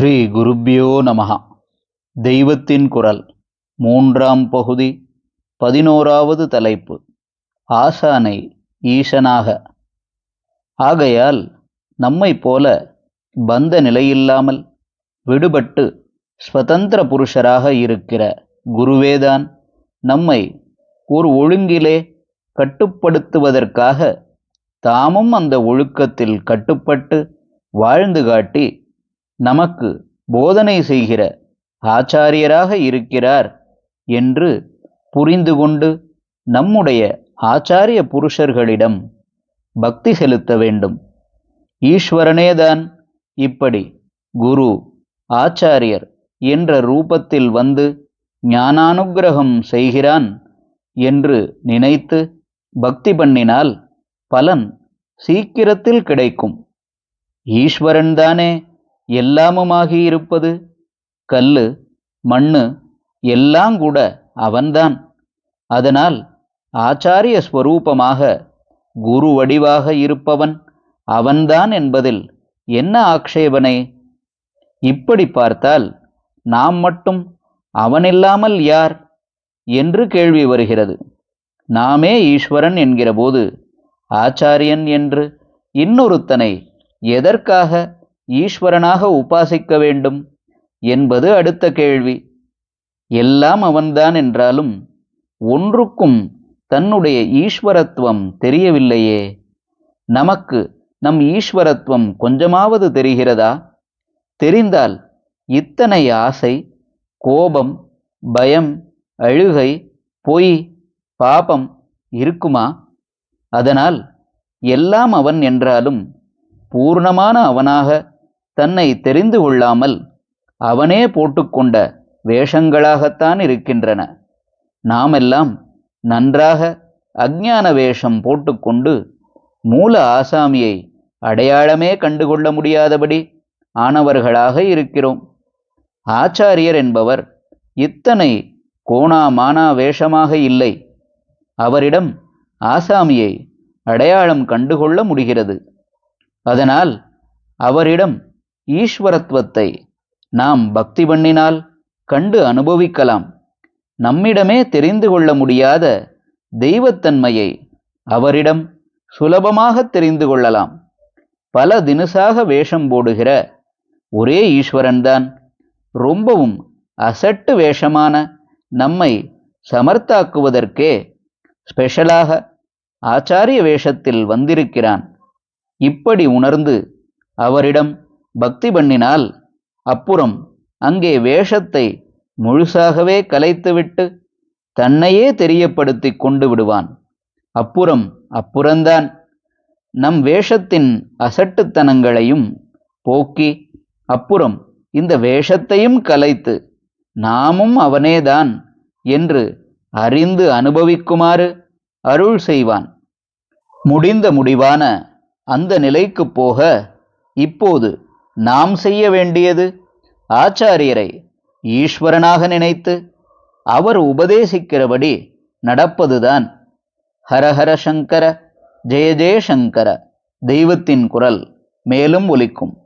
ஸ்ரீ குருப்பியோ நமஹா. தெய்வத்தின் குரல் மூன்றாம் பகுதி பதினோராவது தலைப்பு ஆசானை ஈசனாக. ஆகையால் நம்மை போல பந்த நிலையில்லாமல் விடுபட்டு ஸ்வதந்திர புருஷராக இருக்கிற குருவேதான் நம்மை ஒரு ஒழுங்கிலே கட்டுப்படுத்துவதற்காக தாமும் அந்த ஒழுக்கத்தில் கட்டுப்பட்டு வாழ்ந்து காட்டி நமக்கு போதனை செய்கிற ஆச்சாரியராக இருக்கிறார் என்று புரிந்து கொண்டு நம்முடைய ஆச்சாரிய புருஷர்களிடம் பக்தி செலுத்த வேண்டும். ஈஸ்வரனேதான் இப்படி குரு ஆச்சாரியர் என்ற ரூபத்தில் வந்து ஞானானுகிரகம் செய்கிறான் என்று நினைத்து பக்தி பண்ணினால் பலன் சீக்கிரத்தில் கிடைக்கும். ஈஸ்வரன்தானே எல்லாமுமாகி இருப்பது? கல்லு மண்ணு எல்லாம் கூட அவன்தான். அதனால் ஆச்சாரிய ஸ்வரூபமாக குரு வடிவாக இருப்பவன் அவன்தான் என்பதில் என்ன ஆக்ஷேபனை? இப்படி பார்த்தால் நாம் மட்டும் அவனில்லாமல் யார்? என்று கேள்வி வருகிறது. நாமே ஈஸ்வரன் என்கிறபோது ஆச்சாரியன் என்று இன்னொருத்தனை எதற்காக ஈஸ்வரனாக உபாசிக்க வேண்டும் என்பது அடுத்த கேள்வி. எல்லாம் அவன்தான் என்றாலும் ஒன்றுக்கும் தன்னுடைய ஈஸ்வரத்துவம் தெரியவில்லையே. நமக்கு நம் ஈஸ்வரத்துவம் கொஞ்சமாவது தெரிகிறதா? தெரிந்தால் இத்தனை ஆசை கோபம் பயம் அழுகை பொய் பாபம் இருக்குமா? அதனால் எல்லாம் அவன் என்றாலும் பூர்ணமான அவனாக தன்னை தெரிந்து கொள்ளாமல் அவனே போட்டுக்கொண்ட வேஷங்களாகத்தான் இருக்கின்றன. நாமெல்லாம் நன்றாக அஞ்ஞான வேஷம் போட்டுக்கொண்டு மூல ஆசாமியை அடையாளமே கண்டுகொள்ள முடியாதபடி ஆனவர்களாக இருக்கிறோம். ஆச்சாரியர் என்பவர் இத்தனை கோணா மானா வேஷமாக இல்லை. அவரிடம் ஆசாமியை அடையாளம் கண்டுகொள்ள முடிகிறது. அதனால் அவரிடம் ஈஸ்வரத்துவத்தை நாம் பக்தி பண்ணினால் கண்டு அனுபவிக்கலாம். நம்மிடமே தெரிந்து கொள்ள முடியாத தெய்வத்தன்மையை அவரிடம் சுலபமாக தெரிந்து கொள்ளலாம். பல தினசாக வேஷம் போடுகிற ஒரே ஈஸ்வரன்தான். ரொம்பவும் அசட்டு வேஷமான நம்மை சமர்த்தாக்குவதற்கே ஸ்பெஷலாக ஆச்சாரிய வேஷத்தில் வந்திருக்கிறான். இப்படி உணர்ந்து அவரிடம் பக்தி பண்ணினால் அப்புறம் அங்கே வேஷத்தை முழுசாகவே கலைத்துவிட்டு தன்னையே தெரியப்படுத்தி கொண்டு விடுவான். அப்புறம் அப்புறந்தான் நம் வேஷத்தின் அசட்டுத்தனங்களையும் போக்கி அப்புறம் இந்த வேஷத்தையும் கலைத்து நாமும் அவனேதான் என்று அறிந்து அனுபவிக்குமாறு அருள் செய்வான். முடிந்த முடிவான அந்த நிலைக்கு போக இப்போது நாம் செய்ய வேண்டியது? ஆச்சாரியரை ஈஸ்வரனாக நினைத்து அவர் உபதேசிக்கிறபடி நடப்பதுதான். ஹரஹர சங்கர ஜெய ஜெயசங்கர தெய்வத்தின் குரல் மேலும் ஒலிக்கும்.